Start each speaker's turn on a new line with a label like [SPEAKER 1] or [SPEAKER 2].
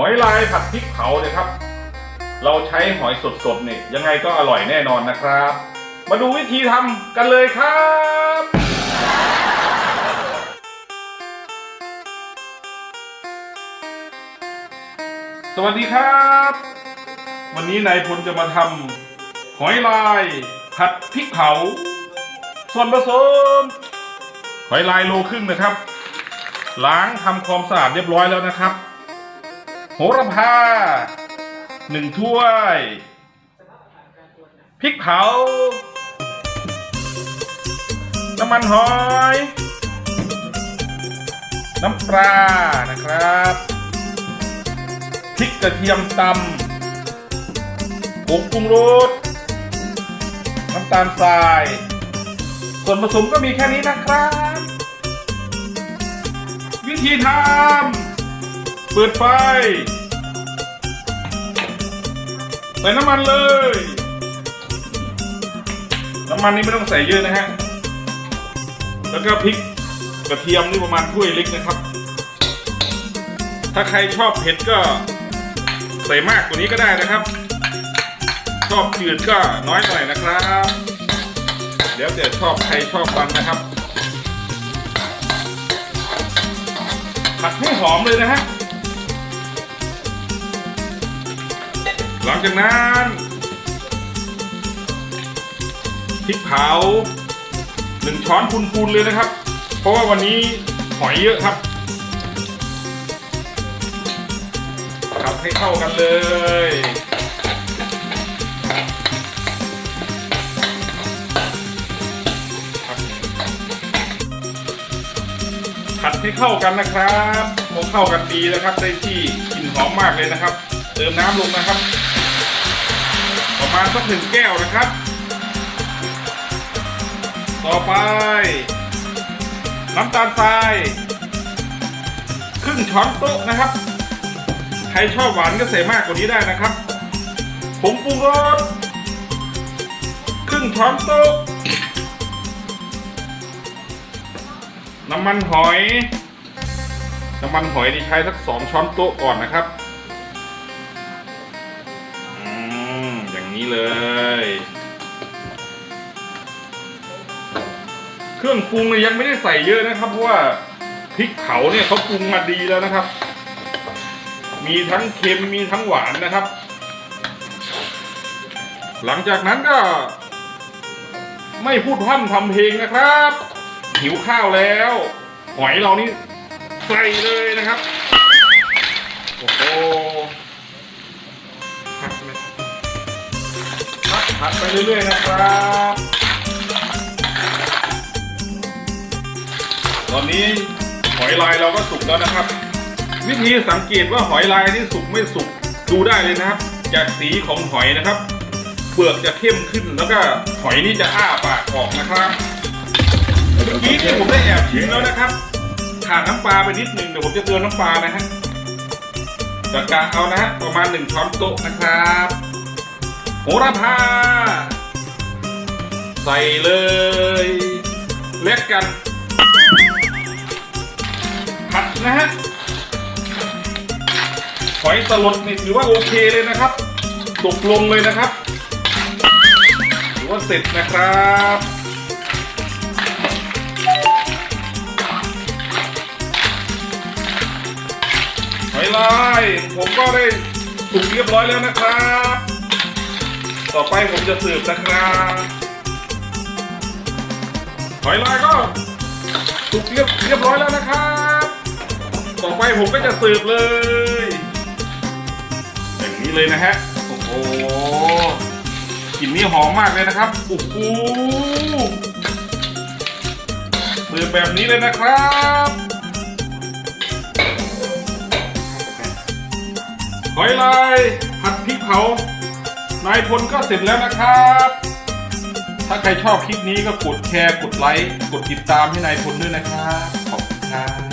[SPEAKER 1] หอยลายผัดพริกเผาเนี่ยครับ เราใช้หอยสดๆเนี่ยยังไงก็อร่อยแน่นอนนะครับ มาดูวิธีทำกันเลยครับสวัสดีครับ วันนี้นายพลจะมาทำหอยลาย ผัดพริกเผา ส่วนผสมหอยลายโลครึ่งนะครับ ล้างทำความสะอาดเรียบร้อยแล้วนะครับ โหระพาหนึ่งถ้วย พริกเผา น้ำมันหอย น้ำปลานะครับ พริกกระเทียมตำผงปรุงรส น้ำตาลทราย ส่วนผสมก็มีแค่นี้นะครับ วิธีทำ เปิดไฟ ใส่น้ำมันเลย น้ำมันนี่ไม่ต้องใส่เยอะนะฮะ แล้วก็พริกกระเทียมนี่ประมาณถ้วยเล็กนะครับ ถ้าใครชอบเผ็ดก็ใส่มากกว่านี้ก็ได้นะครับ ชอบจืดก็น้อยหน่อยนะครับเดี๋ยวแต่ชอบใครชอบมันนะครับผัดให้หอมเลยนะฮะ หลังจากนั้นพริกเผาหนึ่งช้อนพูนๆเลยนะครับ เพราะว่าวันนี้หอยเยอะครับครับให้เข้ากันเลยผัดให้เข้ากันนะครับพอเข้ากันดีนะครับ ได้ที่กลิ่นหอมมากเลยนะครับ เติมน้ำลงนะครับ มาณสักหนึ่งแก้วนะครับ ต่อไป น้ำตาลทรายครึ่งช้อนโต๊ะนะครับ ใครชอบหวานก็ใส่มากกว่านี้ได้นะครับผงปรุงรสครึ่งช้อนโต๊ะน้ำมันหอย น้ำมันหอยนี่ใช้สักสองช้อนโต๊ะก่อนนะครับ เลย เครื่องปรุงเนี่ยยังไม่ได้ใส่เยอะนะครับเพราะว่าพริกเผาเนี่ยเขาปรุงมาดีแล้วนะครับ มีทั้งเค็มมีทั้งหวานนะครับ หลังจากนั้นก็ ไม่พูดพร่ำทำเพลงนะครับ หิวข้าวแล้วหอยเรานี่ใส่เลยนะครับ โอ้โห ผัดไปเรื่อยๆนะครับตอนนี้หอยลายเราก็สุกแล้วนะครับ วิธีสังเกตว่าหอยลายนี่สุกไม่สุกดูได้เลยนะครับ จากสีของหอยนะครับ เปลือกจะเข้มขึ้นแล้วก็หอยนี่จะอ้าปากออกนะครับเมื่อกี้นี่ผมได้แอบชิมแล้วนะครับขาดน้ำปลาไปนิดหนึ่งเดี๋ยวผมจะเติมน้ำปลานะฮะจัดการเอานะฮะประมาณหนึ่งช้อนโต๊ะนะครับ หระพา ใส่เลย เล็กกัน ผัดนะฮะหอยสลดนี่ถือว่าโอเคเลยนะครับ ตกลงเลยนะครับถือว่าเสร็จนะครับหอยลายผมก็ได้สุกเรียบร้อยแล้วนะครับ ต่อไปผมจะสิร์ฟนะครับหอยลายก็สุกเรียบเรียบร้อยแล้วนะครับ ต่อไปผมก็จะสิร์ฟเลยอย่างนี้เลยนะฮะโอ้โหกลิ่นนี่หอมมากเลยนะครับโอ้โหสิร์ฟแบบนี้เลยนะครับหอยลายผัดพริกเผา นายพลก็เสร็จแล้วนะครับ ถ้าใครชอบคลิปนี้ก็กดแชร์ กดไลค์ กดติดตามให้นายพลด้วยนะครับ ขอบคุณครับ